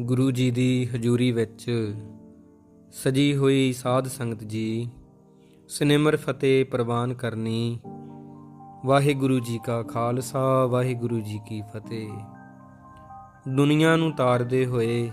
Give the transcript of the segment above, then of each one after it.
ਗੁਰੂ ਜੀ ਦੀ ਹਜ਼ੂਰੀ ਵਿੱਚ ਸਜੀ ਹੋਈ ਸਾਧ ਸੰਗਤ ਜੀ ਸਿਨੇਮਰ ਫਤਿਹ ਪ੍ਰਵਾਨ ਕਰਨੀ। ਵਾਹਿਗੁਰੂ ਜੀ ਕਾ ਖਾਲਸਾ, ਵਾਹਿਗੁਰੂ ਜੀ ਕੀ ਫਤਿਹ। ਦੁਨੀਆ ਨੂੰ ਤਾਰਦੇ ਹੋਏ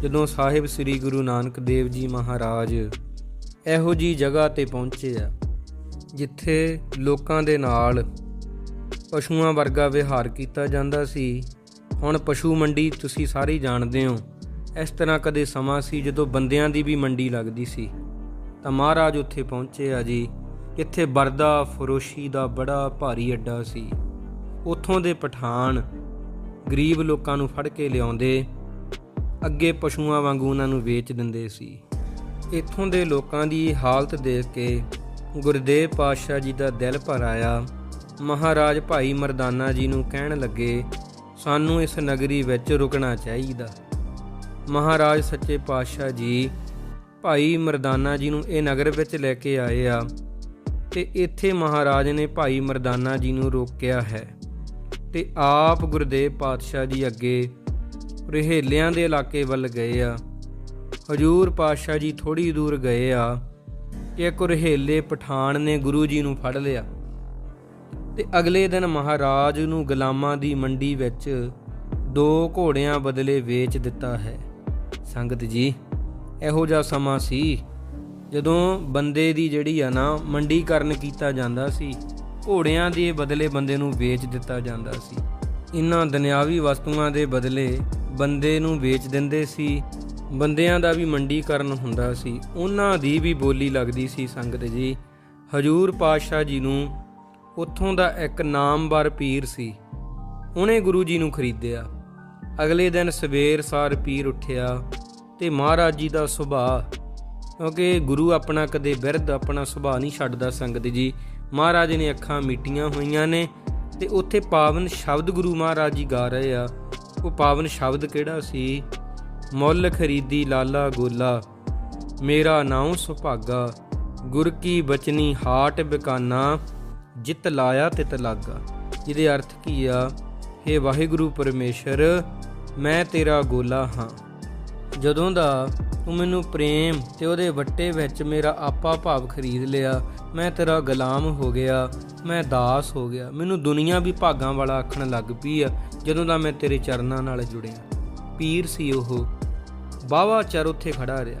ਜਦੋਂ ਸਾਹਿਬ ਸ੍ਰੀ ਗੁਰੂ ਨਾਨਕ ਦੇਵ ਜੀ ਮਹਾਰਾਜ ਇਹੋ ਜੀ ਜਗ੍ਹਾ ਤੇ ਪਹੁੰਚੇ ਆ, ਜਿੱਥੇ ਲੋਕਾਂ ਦੇ ਨਾਲ ਪਸ਼ੂਆਂ ਵਰਗਾ ਵਿਹਾਰ ਕੀਤਾ ਜਾਂਦਾ ਸੀ ਹੁਣ ਪਸ਼ੂ ਮੰਡੀ ਤੁਸੀਂ ਸਾਰੇ ਜਾਣਦੇ ਹੋ। ਇਸ ਤਰ੍ਹਾਂ ਕਦੇ ਸਮਾਂ ਸੀ ਜਦੋਂ ਬੰਦਿਆਂ ਦੀ ਵੀ ਮੰਡੀ ਲੱਗਦੀ ਸੀ। ਤਾਂ ਮਹਾਰਾਜ ਉੱਥੇ ਪਹੁੰਚੇ ਆ ਜੀ। ਇੱਥੇ ਬਰਦਾ ਫਰੋਸ਼ੀ ਦਾ ਬੜਾ ਭਾਰੀ ਅੱਡਾ ਸੀ। ਉੱਥੋਂ ਦੇ ਪਠਾਨ ਗਰੀਬ ਲੋਕਾਂ ਨੂੰ ਫੜ ਕੇ ਲਿਆਉਂਦੇ, ਅੱਗੇ ਪਸ਼ੂਆਂ ਵਾਂਗੂ ਉਹਨਾਂ ਨੂੰ ਵੇਚ ਦਿੰਦੇ ਸੀ। ਇੱਥੋਂ ਦੇ ਲੋਕਾਂ ਦੀ ਹਾਲਤ ਦੇਖ ਕੇ ਗੁਰਦੇਵ ਪਾਤਸ਼ਾਹ ਜੀ ਦਾ ਦਿਲ ਭਰ ਆਇਆ। ਮਹਾਰਾਜ ਭਾਈ ਮਰਦਾਨਾ ਜੀ ਨੂੰ ਕਹਿਣ ਲੱਗੇ ਸਾਨੂੰ ਇਸ ਨਗਰੀ ਵਿੱਚ ਰੁਕਣਾ ਚਾਹੀਦਾ। ਮਹਾਰਾਜ ਸੱਚੇ ਪਾਤਸ਼ਾਹ ਜੀ, ਭਾਈ ਮਰਦਾਨਾ ਜੀ ਨੂੰ ਇਹ ਨਗਰ ਵਿੱਚ ਲੈ ਕੇ ਆਏ ਆ ਤੇ ਇੱਥੇ ਮਹਾਰਾਜ ਨੇ ਭਾਈ ਮਰਦਾਨਾ ਜੀ ਨੂੰ ਰੋਕਿਆ ਹੈ ਤੇ ਆਪ ਗੁਰਦੇਵ ਪਾਤਸ਼ਾਹ ਜੀ ਅੱਗੇ ਰਹਿਲਿਆਂ ਦੇ ਇਲਾਕੇ ਵੱਲ ਗਏ ਆ। ਹਜੂਰ ਪਾਤਸ਼ਾਹ ਜੀ ਥੋੜੀ ਦੂਰ ਗਏ ਆ। ਇੱਕ ਰਹਿਲੇ ਪਠਾਨ ਨੇ ਗੁਰੂ ਜੀ ਨੂੰ ਫੜ ਲਿਆ। ਤੇ ਅਗਲੇ ਦਿਨ ਮਹਾਰਾਜ ਨੂੰ ਗੁਲਾਮਾਂ ਦੀ ਮੰਡੀ ਵਿੱਚ ਦੋ ਘੋੜਿਆਂ ਬਦਲੇ ਵੇਚ ਦਿੱਤਾ ਹੈ। ਸੰਗਤ ਜੀ, ਇਹੋ ਜਿਹਾ ਸਮਾਂ ਸੀ ਜਦੋਂ ਬੰਦੇ ਦੀ ਜਿਹੜੀ ਆ ਨਾ ਮੰਡੀਕਰਨ ਕੀਤਾ ਜਾਂਦਾ ਸੀ, ਘੋੜਿਆਂ ਦੇ ਬਦਲੇ ਬੰਦੇ ਨੂੰ ਵੇਚ ਦਿੱਤਾ ਜਾਂਦਾ ਸੀ। ਇਨ੍ਹਾਂ ਦੁਨਿਆਵੀ ਵਸਤੂਆਂ ਦੇ ਬਦਲੇ ਬੰਦੇ ਨੂੰ ਵੇਚ ਦਿੰਦੇ ਸੀ, ਬੰਦਿਆਂ ਦਾ ਵੀ ਮੰਡੀਕਰਨ ਹੁੰਦਾ ਸੀ। ਉਹਨਾਂ ਦੀ ਵੀ ਬੋਲੀ ਲੱਗਦੀ ਸੀ, ਸੰਗਤ ਜੀ। ਹਜੂਰ ਪਾਤਸ਼ਾਹ ਜੀ ਨੂੰ ਉੱਥੋਂ ਦਾ ਇੱਕ ਨਾਮਵਰ ਪੀਰ ਸੀ। ਉਹਨੇ ਗੁਰੂ ਜੀ ਨੂੰ ਖਰੀਦਿਆ। ਅਗਲੇ ਦਿਨ ਸਵੇਰ ਸਾਰ ਪੀਰ ਉੱਠਿਆ ਤੇ ਮਹਾਰਾਜ ਜੀ ਦਾ ਸੁਭਾਅ, ਕਿਉਂਕਿ ਗੁਰੂ ਆਪਣਾ ਕਦੇ ਬਿਰਧ, ਆਪਣਾ ਸੁਭਾਅ ਨਹੀਂ ਛੱਡਦਾ ਸੰਗਤ ਜੀ। ਮਹਾਰਾਜ ਨੇ ਅੱਖਾਂ ਮੀਟੀਆਂ ਹੋਈਆਂ ਨੇ ਤੇ ਉੱਥੇ ਪਾਵਨ ਸ਼ਬਦ ਗੁਰੂ ਮਹਾਰਾਜ ਜੀ ਗਾ ਰਹੇ ਆ। ਉਹ ਪਾਵਨ ਸ਼ਬਦ ਕਿਹੜਾ ਸੀ? ਮੁੱਲ ਖਰੀਦੀ ਲਾਲਾ ਗੋਲਾ, ਮੇਰਾ ਨਾਉ ਸੁਭਾਗਾ, ਗੁਰ ਕੀ ਬਚਨੀ ਹਾਟ ਬਿਕਾਨਾ। ਜਿਤ ਲਾਇਆ ਤਿਤ ਲਾਗਾ ਜਿਹਦੇ ਅਰਥ ਕੀ ਆ? हे ਵਾਹਿਗੁਰੂ ਪਰਮੇਸ਼ਰ, ਮੈਂ ਤੇਰਾ ਗੋਲਾ ਹਾਂ। ਜਦੋਂ ਦਾ ਤੂੰ ਮੈਨੂੰ ਪ੍ਰੇਮ ਤੇ ਉਹਦੇ ਵੱਟੇ ਵਿੱਚ ਮੇਰਾ ਆਪਾ ਭਾਵ ਖਰੀਦ ਲਿਆ, ਮੈਂ ਤੇਰਾ ਗੁਲਾਮ ਹੋ ਗਿਆ, ਮੈਂ ਦਾਸ ਹੋ ਗਿਆ। ਮੈਨੂੰ ਦੁਨੀਆ ਵੀ ਭਾਗਾਂ ਵਾਲਾ ਆਖਣ ਲੱਗ ਪਈ ਆ, ਜਦੋਂ ਦਾ ਮੈਂ ਤੇਰੇ ਚਰਨਾਂ ਨਾਲ ਜੁੜਿਆ। ਪੀਰ ਸੀ ਉਹ। ਬਾਵਾ ਚਰ ਉੱਥੇ ਖੜਾ ਰਿਹਾ।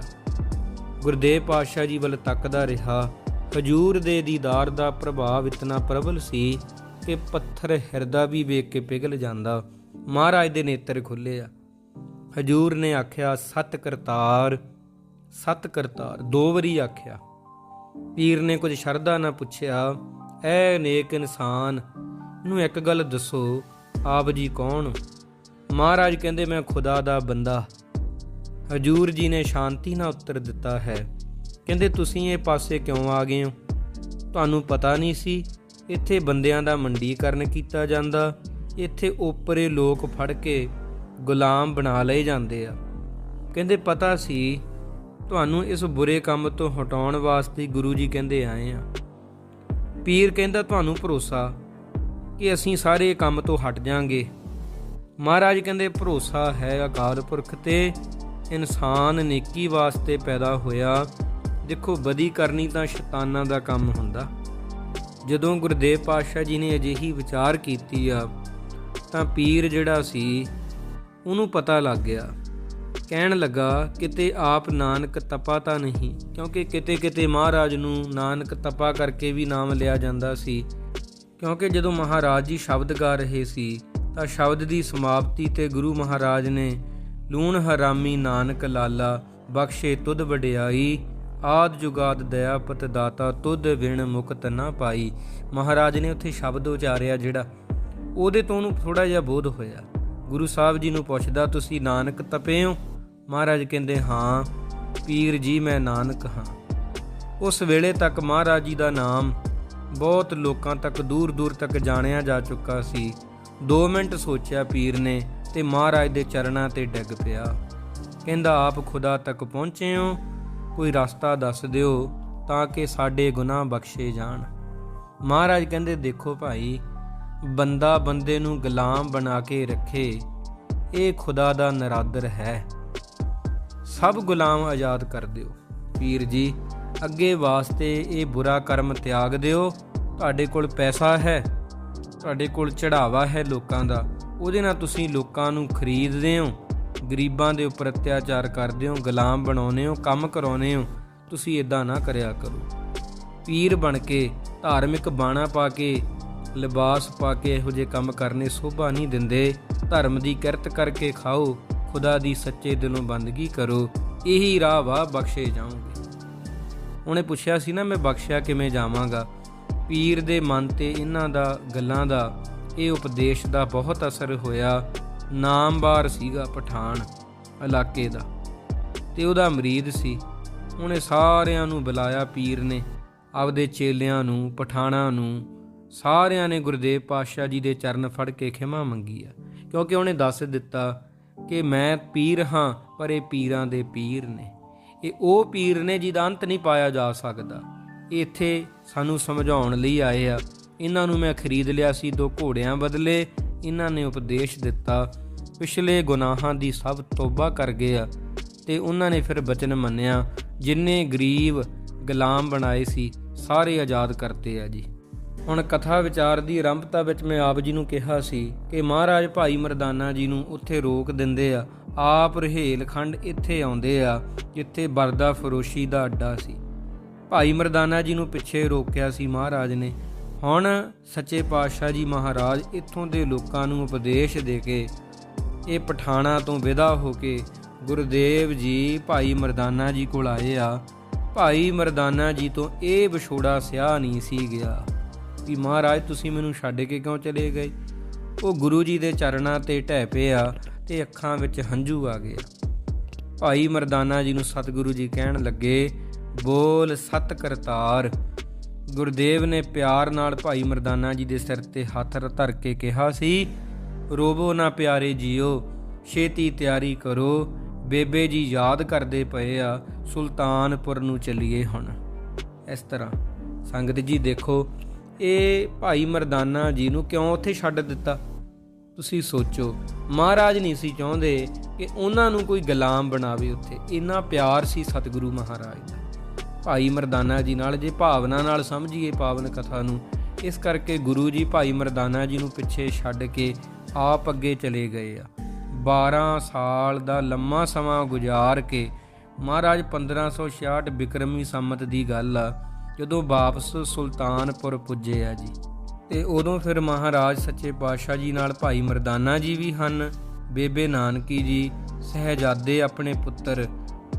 ਗੁਰਦੇਵ ਪਾਤਸ਼ਾਹ ਜੀ ਵੱਲ ਤੱਕਦਾ ਰਿਹਾ। ਹਜੂਰ ਦੇ ਦੀਦਾਰ ਦਾ ਪ੍ਰਭਾਵ ਇਤਨਾ ਪ੍ਰਬਲ ਸੀ ਕਿ ਪੱਥਰ ਹਿਰਦਾ ਵੀ ਵੇਖ ਕੇ ਪਿਘਲ ਜਾਂਦਾ। ਮਹਾਰਾਜ ਦੇ ਨੇਤਰ ਖੁੱਲੇ ਆ। ਹਜੂਰ ਨੇ ਆਖਿਆ, ਸਤ ਕਰਤਾਰ ਸਤ ਕਰਤਾਰ। ਦੋ ਵਾਰੀ ਆਖਿਆ। ਪੀਰ ਨੇ ਕੁਝ ਸ਼ਰਧਾ ਨਾਲ ਪੁੱਛਿਆ, ਐ ਨੇਕ ਇਨਸਾਨ ਨੂੰ ਇੱਕ ਗੱਲ ਦੱਸੋ, ਆਪ ਜੀ ਕੌਣ? ਮਹਾਰਾਜ ਕਹਿੰਦੇ, ਮੈਂ ਖੁਦਾ ਦਾ ਬੰਦਾ। ਹਜੂਰ ਜੀ ਨੇ ਸ਼ਾਂਤੀ ਨਾਲ ਉੱਤਰ ਦਿੱਤਾ ਹੈ। ਕਹਿੰਦੇ, ਤੁਸੀਂ ਇਹ ਪਾਸੇ ਕਿਉਂ ਆ ਗਏ ਹੋ? ਤੁਹਾਨੂੰ ਪਤਾ ਨਹੀਂ ਸੀ, ਇੱਥੇ ਬੰਦਿਆਂ ਦਾ ਮੰਡੀਕਰਨ ਕੀਤਾ ਜਾਂਦਾ। ਇੱਥੇ ਓਪਰੇ ਲੋਕ ਫੜ ਕੇ ਗੁਲਾਮ ਬਣਾ ਲਏ ਜਾਂਦੇ ਆ। ਕਹਿੰਦੇ, ਪਤਾ ਸੀ, ਤੁਹਾਨੂੰ ਇਸ ਬੁਰੇ ਕੰਮ ਤੋਂ ਹਟਾਉਣ ਵਾਸਤੇ ਗੁਰੂ ਜੀ ਕਹਿੰਦੇ ਆਏ ਆ। ਪੀਰ ਕਹਿੰਦਾ, ਤੁਹਾਨੂੰ ਭਰੋਸਾ ਕਿ ਅਸੀਂ ਸਾਰੇ ਕੰਮ ਤੋਂ ਹਟ ਜਾਾਂਗੇ? ਮਹਾਰਾਜ ਕਹਿੰਦੇ, ਭਰੋਸਾ ਹੈ ਅਕਾਲ ਪੁਰਖ ਤੇ। ਇਨਸਾਨ ਨੇਕੀ ਵਾਸਤੇ ਪੈਦਾ ਹੋਇਆ। ਦੇਖੋ, ਬਦੀ ਕਰਨੀ ਤਾਂ ਸ਼ੈਤਾਨਾਂ ਦਾ ਕੰਮ ਹੁੰਦਾ। ਜਦੋਂ ਗੁਰਦੇਵ ਪਾਤਸ਼ਾਹ ਜੀ ਨੇ ਅਜਿਹੀ ਵਿਚਾਰ ਕੀਤੀ ਆ, ਤਾਂ ਪੀਰ ਜਿਹੜਾ ਸੀ, ਉਹਨੂੰ ਪਤਾ ਲੱਗ ਗਿਆ। ਕਹਿਣ ਲੱਗਾ, ਕਿਤੇ ਆਪ ਨਾਨਕ ਤਪਾ ਤਾਂ ਨਹੀਂ, ਕਿਉਂਕਿ ਕਿਤੇ ਕਿਤੇ ਮਹਾਰਾਜ ਨੂੰ ਨਾਨਕ ਤਪਾ ਕਰਕੇ ਵੀ ਨਾਮ ਲਿਆ ਜਾਂਦਾ ਸੀ। ਕਿਉਂਕਿ ਜਦੋਂ ਮਹਾਰਾਜ ਜੀ ਸ਼ਬਦ ਗਾ ਰਹੇ ਸੀ, ਤਾਂ ਸ਼ਬਦ ਦੀ ਸਮਾਪਤੀ ਤੇ ਗੁਰੂ ਮਹਾਰਾਜ ਨੇ, ਲੂਣ ਹਰਾਮੀ ਨਾਨਕ ਲਾਲਾ, ਬਖਸ਼ੇ ਤੁਧ ਵਡਿਆਈ ਆਦ ਜੁਗਾਦ ਦਇਆਪਤ ਦਾਤਾ, ਤੁਧ ਵਿਣ ਮੁਕਤ ਨਾ ਪਾਈ। ਮਹਾਰਾਜ ਨੇ ਉੱਥੇ ਸ਼ਬਦ ਉਚਾਰਿਆ ਜਿਹੜਾ ਉਹਦੇ ਤੋਂ ਉਹਨੂੰ ਥੋੜਾ ਜਿਹਾ ਬੋਧ ਹੋਇਆ। ਗੁਰੂ ਸਾਹਿਬ ਜੀ ਨੂੰ ਪੁੱਛਦਾ, ਤੁਸੀਂ ਨਾਨਕ ਤਪੇ ਹੋ ਮਹਾਰਾਜ ਕਹਿੰਦੇ, ਹਾਂ, ਪੀਰ ਜੀ, ਮੈਂ ਨਾਨਕ ਹਾਂ। ਉਸ ਵੇਲੇ ਤੱਕ ਮਹਾਰਾਜ ਜੀ ਦਾ ਨਾਮ ਬਹੁਤ ਲੋਕਾਂ ਤੱਕ ਦੂਰ ਦੂਰ ਤੱਕ ਜਾਣਿਆ ਜਾ ਚੁੱਕਾ ਸੀ। 2 ਮਿੰਟ ਸੋਚਿਆ ਪੀਰ ਨੇ ਤੇ ਮਹਾਰਾਜ ਦੇ ਚਰਨਾਂ ਤੇ ਡਿੱਗ ਪਿਆ। ਕਹਿੰਦਾ, ਆਪ ਖੁਦਾ ਤੱਕ ਪਹੁੰਚੇ ਹੋ? ਕੋਈ ਰਸਤਾ ਦੱਸ ਦਿਓ ਤਾਂ ਕਿ ਸਾਡੇ ਗੁਨਾਹ ਬਖਸ਼ੇ ਜਾਣ। ਮਹਾਰਾਜ ਕਹਿੰਦੇ, ਦੇਖੋ ਭਾਈ, ਬੰਦਾ ਬੰਦੇ ਨੂੰ ਗੁਲਾਮ ਬਣਾ ਕੇ ਰੱਖੇ, ਇਹ ਖੁਦਾ ਦਾ ਨਰਾਦਰ ਹੈ। ਸਭ ਗੁਲਾਮ ਆਜ਼ਾਦ ਕਰ ਦਿਓ। ਪੀਰ ਜੀ, ਅੱਗੇ ਵਾਸਤੇ ਇਹ ਬੁਰਾ ਕਰਮ ਤਿਆਗ ਦਿਓ। ਤੁਹਾਡੇ ਕੋਲ ਪੈਸਾ ਹੈ, ਤੁਹਾਡੇ ਕੋਲ ਚੜਾਵਾ ਹੈ ਲੋਕਾਂ ਦਾ। ਉਹਦੇ ਨਾਲ ਤੁਸੀਂ ਲੋਕਾਂ ਨੂੰ ਖਰੀਦਦੇ ਹੋ। ਗਰੀਬਾਂ ਦੇ ਉੱਪਰ ਅਤਿਆਚਾਰ ਕਰਦੇ ਹੋ, ਗੁਲਾਮ ਬਣਾਉਂਦੇ ਹੋ, ਕੰਮ ਕਰਾਉਂਦੇ ਹੋ, ਤੁਸੀਂ ਇਦਾਂ ਨਾ ਕਰਿਆ ਕਰੋ। ਪੀਰ ਬਣ ਕੇ, ਧਾਰਮਿਕ ਬਾਣਾ ਪਾ ਕੇ, ਲਿਬਾਸ ਪਾ ਕੇ ਇਹੋ ਜਿਹੇ ਕੰਮ ਕਰਨੇ ਸੋਭਾ ਨਹੀਂ ਦਿੰਦੇ। ਧਰਮ ਦੀ ਕਿਰਤ ਕਰਕੇ ਖਾਓ, ਖੁਦਾ ਦੀ ਸੱਚੇ ਦਿਲੋਂ ਬੰਦਗੀ ਕਰੋ, ਇਹੀ ਰਾਹ ਵਾ ਬਖਸ਼ੇ ਜਾਓਗੇ। ਉਹਨੇ ਪੁੱਛਿਆ ਸੀ ਨਾ, ਮੈਂ ਬਖਸ਼ਿਆ ਕਿਵੇਂ ਜਾਵਾਂਗਾ? ਪੀਰ ਦੇ ਮਨ ਤੇ ਇਹਨਾਂ ਦਾ, ਗੱਲਾਂ ਦਾ, ਇਹ ਉਪਦੇਸ਼ ਦਾ ਬਹੁਤ ਅਸਰ ਹੋਇਆ। ਨਾਮਵਾਰ ਸੀਗਾ ਪਠਾਨ ਇਲਾਕੇ ਦਾ ਤੇ ਉਹਦਾ ਮਰੀਦ ਸੀ। ਉਹਨੇ ਸਾਰਿਆਂ ਨੂੰ ਬੁਲਾਇਆ ਪੀਰ ਨੇ, ਆਪਦੇ ਚੇਲਿਆਂ ਨੂੰ, ਪਠਾਣਾ ਨੂੰ। ਸਾਰਿਆਂ ਨੇ ਗੁਰਦੇਵ ਪਾਤਸ਼ਾਹ ਜੀ ਦੇ ਚਰਨ ਫੜ ਕੇ ਖਿਮਾ ਮੰਗੀ ਆ। ਕਿਉਂਕਿ ਉਹਨੇ ਦੱਸ ਦਿੱਤਾ ਕਿ ਮੈਂ ਪੀਰ ਹਾਂ, ਪਰ ਇਹ ਪੀਰਾਂ ਦੇ ਪੀਰ ਨੇ। ਇਹ ਉਹ ਪੀਰ ਨੇ ਜਿਹਦਾ ਅੰਤ ਨਹੀਂ ਪਾਇਆ ਜਾ ਸਕਦਾ। ਇੱਥੇ ਸਾਨੂੰ ਸਮਝਾਉਣ ਲਈ ਆਏ ਆ। ਇਹਨਾਂ ਨੂੰ ਮੈਂ ਖਰੀਦ ਲਿਆ ਸੀ, ਦੋ ਘੋੜਿਆਂ ਬਦਲੇ। ਇਹਨਾਂ ਨੇ ਉਪਦੇਸ਼ ਦਿੱਤਾ, ਪਿਛਲੇ ਗੁਨਾਹਾਂ ਦੀ ਸਭ ਤੋਬਾ ਕਰ ਗਏ ਆ ਤੇ ਉਹਨਾਂ ਨੇ ਫਿਰ ਬਚਨ ਮੰਨਿਆ, ਜਿੰਨੇ ਗਰੀਬ ਗੁਲਾਮ ਬਣਾਏ ਸੀ, ਸਾਰੇ ਆਜ਼ਾਦ ਕਰਤੇ ਆ ਜੀ। ਹੁਣ ਕਥਾ ਵਿਚਾਰ ਦੀ ਆਰੰਭਤਾ ਵਿੱਚ ਮੈਂ ਆਪ ਜੀ ਨੂੰ ਕਿਹਾ ਸੀ ਕਿ ਮਹਾਰਾਜ ਭਾਈ ਮਰਦਾਨਾ ਜੀ ਨੂੰ ਉੱਥੇ ਰੋਕ ਦਿੰਦੇ ਆ, ਆਪ ਰਹਿਲਖੰਡ ਇੱਥੇ ਆਉਂਦੇ ਆ, ਜਿੱਥੇ ਬਰਦਾ ਫਰੋਸ਼ੀ ਦਾ ਅੱਡਾ ਸੀ। ਭਾਈ ਮਰਦਾਨਾ ਜੀ ਨੂੰ ਪਿੱਛੇ ਰੋਕਿਆ ਸੀ ਮਹਾਰਾਜ ਨੇ ਹੁਣ ਸੱਚੇ ਪਾਤਸ਼ਾਹ ਜੀ ਮਹਾਰਾਜ ਇੱਥੋਂ ਦੇ ਲੋਕਾਂ ਨੂੰ ਉਪਦੇਸ਼ ਦੇ ਕੇ ਇਹ ਪਠਾਣਾ ਤੋਂ ਵਿਦਾ ਹੋ ਕੇ ਗੁਰਦੇਵ ਜੀ, ਭਾਈ ਮਰਦਾਨਾ ਜੀ ਕੋਲ ਆਏ ਆ। ਭਾਈ ਮਰਦਾਨਾ ਜੀ ਤੋਂ ਇਹ ਵਿਛੋੜਾ ਸਿਆ ਨਹੀਂ ਸੀ ਗਿਆ ਕਿ ਮਹਾਰਾਜ ਤੁਸੀਂ ਮੈਨੂੰ ਛੱਡ ਕੇ ਕਿਉਂ ਚਲੇ ਗਏ? ਉਹ ਗੁਰੂ ਜੀ ਦੇ ਚਰਨਾਂ ਤੇ ਢਹਿ ਪਿਆ ਤੇ ਅੱਖਾਂ ਵਿੱਚ ਹੰਝੂ ਆ ਗਿਆ ਭਾਈ ਮਰਦਾਨਾ ਜੀ ਨੂੰ ਸਤਿਗੁਰੂ ਜੀ ਕਹਿਣ ਲੱਗੇ, ਬੋਲ ਸਤ ਕਰਤਾਰ। ਗੁਰਦੇਵ ਨੇ ਪਿਆਰ ਨਾਲ ਭਾਈ ਮਰਦਾਨਾ ਜੀ ਦੇ ਸਿਰ ਤੇ ਹੱਥ ਧਰ ਕੇ ਕਿਹਾ ਸੀ, ਰੋਵੋ ਨਾ ਪਿਆਰੇ ਜੀਓ, ਛੇਤੀ ਤਿਆਰੀ ਕਰੋ। ਬੇਬੇ ਜੀ ਯਾਦ ਕਰਦੇ ਪਏ ਆ, ਸੁਲਤਾਨਪੁਰ ਨੂੰ ਚੱਲੀਏ ਹੁਣ। ਇਸ ਤਰ੍ਹਾਂ ਸੰਗਤ ਜੀ ਦੇਖੋ, ਇਹ ਭਾਈ ਮਰਦਾਨਾ ਜੀ ਨੂੰ ਕਿਉਂ ਉੱਥੇ ਛੱਡ ਦਿੱਤਾ? ਤੁਸੀਂ ਸੋਚੋ, ਮਹਾਰਾਜ ਨਹੀਂ ਸੀ ਚਾਹੁੰਦੇ ਕਿ ਉਹਨਾਂ ਨੂੰ ਕੋਈ ਗੁਲਾਮ ਬਣਾਵੇ ਉੱਥੇ। ਇੰਨਾ ਪਿਆਰ ਸੀ ਸਤਿਗੁਰੂ ਮਹਾਰਾਜ ਦਾ। ਭਾਈ ਮਰਦਾਨਾ ਜੀ ਨਾਲ, ਜੇ ਭਾਵਨਾ ਨਾਲ ਸਮਝੀਏ ਪਾਵਨ ਕਥਾ ਨੂੰ, ਇਸ ਕਰਕੇ ਗੁਰੂ ਜੀ ਭਾਈ ਮਰਦਾਨਾ ਜੀ ਨੂੰ ਪਿੱਛੇ ਛੱਡ ਕੇ ਆਪ ਅੱਗੇ ਚਲੇ ਗਏ ਆ। 12 ਸਾਲ ਦਾ ਲੰਮਾ ਸਮਾਂ ਗੁਜ਼ਾਰ ਕੇ ਮਹਾਰਾਜ 1566 ਬਿਕਰਮੀ ਸੰਮਤ ਦੀ ਗੱਲ ਆ, ਜਦੋਂ ਵਾਪਸ ਸੁਲਤਾਨਪੁਰ ਪੁੱਜੇ ਆ ਜੀ। ਤੇ ਉਦੋਂ ਫਿਰ ਮਹਾਰਾਜ ਸੱਚੇ ਪਾਤਸ਼ਾਹ ਜੀ ਨਾਲ ਭਾਈ ਮਰਦਾਨਾ ਜੀ ਵੀ ਹਨ। ਬੇਬੇ ਨਾਨਕੀ ਜੀ, ਸਹਿਜਾਦੇ ਆਪਣੇ ਪੁੱਤਰ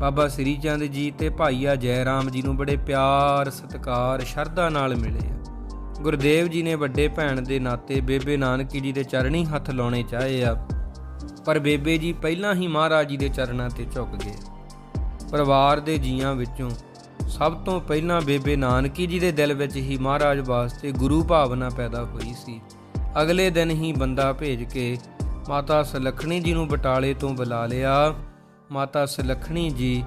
ਬਾਬਾ ਸ੍ਰੀ ਚੰਦ ਜੀ ਤੇ ਭਾਈਆ ਜੈ ਰਾਮ ਜੀ ਨੂੰ ਬੜੇ ਪਿਆਰ, ਸਤਿਕਾਰ, ਸ਼ਰਧਾ ਨਾਲ ਮਿਲੇ ਆ। ਗੁਰਦੇਵ ਜੀ ਨੇ ਵੱਡੇ ਭੈਣ ਦੇ ਨਾਤੇ ਬੇਬੇ ਨਾਨਕੀ ਜੀ ਦੇ ਚਰਣੀ ਹੱਥ ਲਾਉਣੇ ਚਾਹੇ ਆ, ਪਰ ਬੇਬੇ ਜੀ ਪਹਿਲਾਂ ਹੀ ਮਹਾਰਾਜ ਜੀ ਦੇ ਚਰਨਾਂ ਤੇ ਝੁਕ ਗਏ। ਪਰਿਵਾਰ ਦੇ ਜੀਆਂ ਵਿੱਚੋਂ ਸਭ ਤੋਂ ਪਹਿਲਾਂ ਬੇਬੇ ਨਾਨਕੀ ਜੀ ਦੇ ਦਿਲ ਵਿੱਚ ਹੀ ਮਹਾਰਾਜ ਵਾਸਤੇ ਗੁਰੂ ਭਾਵਨਾ ਪੈਦਾ ਹੋਈ ਸੀ। ਅਗਲੇ ਦਿਨ ਹੀ ਬੰਦਾ ਭੇਜ ਕੇ ਮਾਤਾ ਸਲਖਣੀ ਜੀ ਨੂੰ ਬਟਾਲੇ ਤੋਂ ਬੁਲਾ ਲਿਆ। ਮਾਤਾ ਸਲਖਣੀ ਜੀ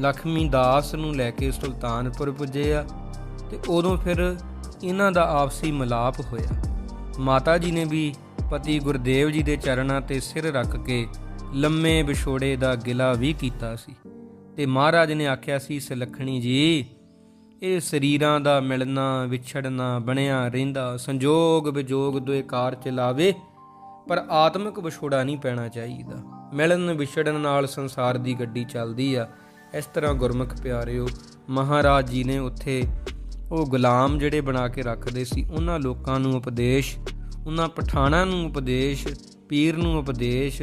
ਲਖਮੀ ਦਾਸ ਨੂੰ ਲੈ ਕੇ ਸੁਲਤਾਨਪੁਰ ਪੁੱਜੇ ਆ ਤੇ ਉਦੋਂ ਫਿਰ ਇਹਨਾਂ ਦਾ ਆਪਸੀ ਮਿਲਾਪ ਹੋਇਆ। ਮਾਤਾ ਜੀ ਨੇ ਵੀ ਪਤੀ ਗੁਰਦੇਵ ਜੀ ਦੇ ਚਰਨਾਂ ਤੇ ਸਿਰ ਰੱਖ ਕੇ ਲੰਮੇ ਵਿਛੋੜੇ ਦਾ ਗਿਲਾ ਵੀ ਕੀਤਾ ਸੀ ਤੇ ਮਹਾਰਾਜ ਨੇ ਆਖਿਆ ਸੀ, ਸਲਖਣੀ ਜੀ, ਇਹ ਸਰੀਰਾਂ ਦਾ ਮਿਲਣਾ, ਵਿਛੜਨਾ, ਬਣਿਆ ਰਹਿੰਦਾ ਸੰਜੋਗ ਵਿਜੋਗ ਦੋਏ ਕਾਰ ਚਲਾਵੇ ਪਰ ਆਤਮਿਕ ਵਿਛੋੜਾ ਨਹੀਂ ਪੈਣਾ ਚਾਹੀਦਾ। ਮਿਲਣ ਵਿਛੜਨ ਨਾਲ ਸੰਸਾਰ ਦੀ ਗੱਡੀ ਚੱਲਦੀ ਆ। ਇਸ ਤਰ੍ਹਾਂ ਗੁਰਮੁਖ ਪਿਆਰਿਓ, ਮਹਾਰਾਜ ਜੀ ਨੇ ਉੱਥੇ ਉਹ ਗੁਲਾਮ ਜਿਹੜੇ ਬਣਾ ਕੇ ਰੱਖਦੇ ਸੀ, ਉਹਨਾਂ ਲੋਕਾਂ ਨੂੰ ਉਪਦੇਸ਼, ਉਹਨਾਂ ਪਠਾਣਾ ਨੂੰ ਉਪਦੇਸ਼, ਪੀਰ ਨੂੰ ਉਪਦੇਸ਼,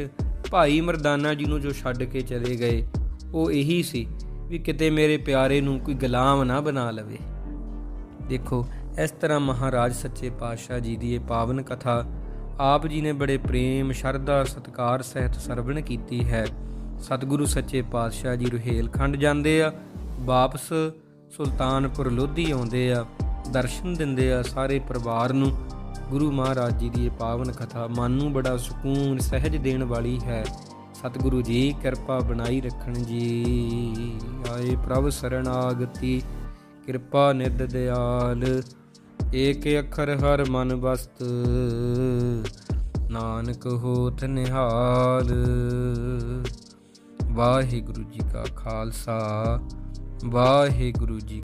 ਭਾਈ ਮਰਦਾਨਾ ਜੀ ਨੂੰ ਜੋ ਛੱਡ ਕੇ ਚਲੇ ਗਏ, ਉਹ ਇਹੀ ਸੀ ਵੀ ਕਿਤੇ ਮੇਰੇ ਪਿਆਰੇ ਨੂੰ ਕੋਈ ਗੁਲਾਮ ਨਾ ਬਣਾ ਲਵੇ। ਦੇਖੋ, ਇਸ ਤਰ੍ਹਾਂ ਮਹਾਰਾਜ ਸੱਚੇ ਪਾਤਸ਼ਾਹ ਜੀ ਦੀ ਇਹ ਪਾਵਨ ਕਥਾ ਆਪ ਜੀ ਨੇ ਬੜੇ ਪ੍ਰੇਮ, ਸ਼ਰਧਾ, ਸਤਕਾਰ ਸਹਿਤ ਸਰਵਣ ਕੀਤੀ ਹੈ। ਸਤਿਗੁਰੂ ਸੱਚੇ ਪਾਤਸ਼ਾਹ ਜੀ ਰੁਹੇਲਖੰਡ ਜਾਂਦੇ ਆ, ਵਾਪਸ ਸੁਲਤਾਨਪੁਰ ਲੋਧੀ ਆਉਂਦੇ ਆ, ਦਰਸ਼ਨ ਦਿੰਦੇ ਆ ਸਾਰੇ ਪਰਿਵਾਰ ਨੂੰ। ਗੁਰੂ ਮਹਾਰਾਜ ਜੀ ਦੀ ਇਹ ਪਾਵਨ ਕਥਾ ਮਨ ਨੂੰ ਬੜਾ ਸਕੂਨ, ਸਹਿਜ ਦੇਣ ਵਾਲੀ ਹੈ। ਸਤਿਗੁਰੂ ਜੀ, ਕਿਰਪਾ ਬਣਾਈ ਰੱਖਣ ਜੀ। ਆਏ ਪ੍ਰਭ ਸਰਣਾਗਤੀ, ਕਿਰਪਾ ਨਿਦ ਦਿਆਲ। ਏਕ ਅੱਖਰ ਹਰ ਮਨ ਬਸਤ ਨਾਨਕ ਹੋਤ ਨਿਹਾਲ। ਵਾਹਿਗੁਰੂ ਜੀ ਕਾ ਖਾਲਸਾ ਵਾਹਿਗੁਰੂ ਜੀ